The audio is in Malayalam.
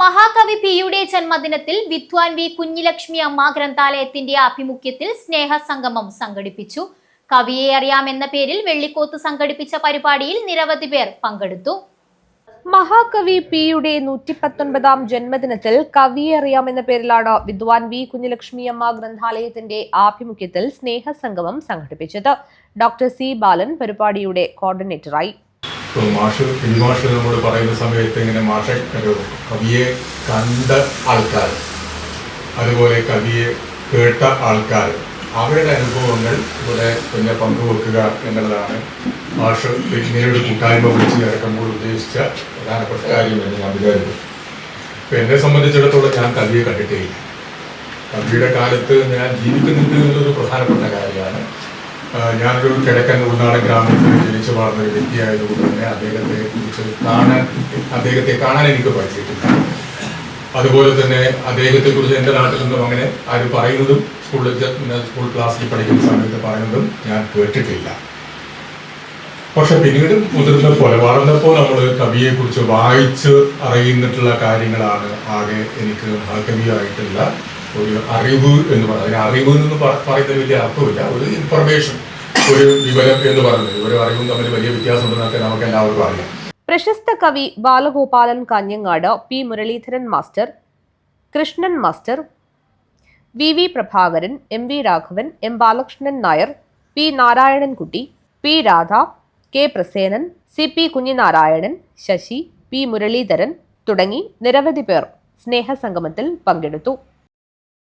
മഹാകവി പി യുടെ ജന്മദിനത്തിൽ വിദ്വാൻ വി കുഞ്ഞിലക്ഷ്മി അമ്മ ഗ്രന്ഥാലയത്തിന്റെ ആഭിമുഖ്യത്തിൽ സ്നേഹസംഗമം സംഘടിപ്പിച്ചു. കവിയെ അറിയാമെന്ന പേരിൽ വെള്ളിക്കോത്ത് സംഘടിപ്പിച്ച പരിപാടിയിൽ നിരവധി പേർ പങ്കെടുത്തു. മഹാകവി പി പിയുടെ നൂറ്റി പത്തൊൻപതാം ജന്മദിനത്തിൽ കവിയെ അറിയാമെന്ന പേരിലാണ് വിദ്വാൻ വി കുഞ്ഞലക്ഷ്മി അമ്മ ഗ്രന്ഥാലയത്തിന്റെ ആഭിമുഖ്യത്തിൽ സ്നേഹസംഗമം സംഘടിപ്പിച്ചത്. ഡോക്ടർ സി ബാലൻ പരിപാടിയുടെ കോർഡിനേറ്ററായി. ഇപ്പോൾ മാഷ് പിടി മാഷ് നമ്മോട് പറയുന്ന സമയത്ത് ഇങ്ങനെ മാഷ കവിയെ കണ്ട ആൾക്കാർ അതുപോലെ കവിയെ കേട്ട ആൾക്കാർ അവരുടെ അനുഭവങ്ങൾ ഇവിടെ പിന്നെ പങ്കുവെക്കുക എന്നുള്ളതാണ് മാഷ് പിന്നീട് കൂട്ടായ്മ വിളിച്ച് ഇറക്കുമ്പോൾ ഉദ്ദേശിച്ച പ്രധാനപ്പെട്ട കാര്യം എന്ന് ഞാൻ വിചാരിക്കുന്നു. ഇപ്പം എന്നെ സംബന്ധിച്ചിടത്തോളം ഞാൻ കവിയെ കണ്ടിട്ടേ കവിയുടെ കാലത്ത് ഞാൻ ജീവിക്കുന്നുണ്ട് എന്നുള്ളൊരു പ്രധാനപ്പെട്ട കാര്യമാണ് ആ, ഞാനൊരു കിഴക്കൻ ഉൾനാടൻ ഗ്രാമത്തിൽ ജനിച്ചു വളർന്ന ഒരു വ്യക്തിയായതുകൊണ്ട് തന്നെ അദ്ദേഹത്തെ കുറിച്ച് കാണാൻ അദ്ദേഹത്തെ കാണാൻ എനിക്ക് പറ്റിയിട്ടില്ല. അതുപോലെ തന്നെ അദ്ദേഹത്തെ കുറിച്ച് എന്റെ നാട്ടിൽ നിന്നും അങ്ങനെ ആരും പറയുന്നതും സ്കൂളിൽ സ്കൂൾ ക്ലാസ്സിൽ പഠിക്കുന്ന സമയത്ത് പറയുന്നതും ഞാൻ കേട്ടിട്ടില്ല. പക്ഷെ പിന്നീട് മുതിർന്നപ്പോൾ വളർന്നപ്പോൾ നമ്മൾ കവിയെ കുറിച്ച് വായിച്ച് അറിയുന്നിട്ടുള്ള കാര്യങ്ങളാണ് ആകെ എനിക്ക് മഹാകവിയായിട്ടുള്ള ഒരു അറിവ് എന്ന് പറയുന്നത് അറിവ് എന്ന് പറയുന്നതിന് വലിയ അർത്ഥമില്ല ഒരു ഇൻഫർമേഷൻ ഒരു വിവരം എന്ന് പറയുന്നത്. ഒരു അറിവും തമ്മിൽ വലിയ വ്യത്യാസമുണ്ടെന്നൊക്കെ നമുക്ക് എല്ലാവർക്കും അറിയാം. പ്രശസ്ത കവി Balagopalan Kanhangad P. Muraleedharan master Krishnan master V. V. Prabhakaran M. V. Raghavan M. Balakrishnan Nair P. Narayanankutty P. Radha K. Prasenan C. P. Kunhinarayanan Sasi P. Muraleedharan തുടങ്ങി നിരവധി പേർ സ്നേഹസംഗമത്തിൽ പങ്കെടുത്തു.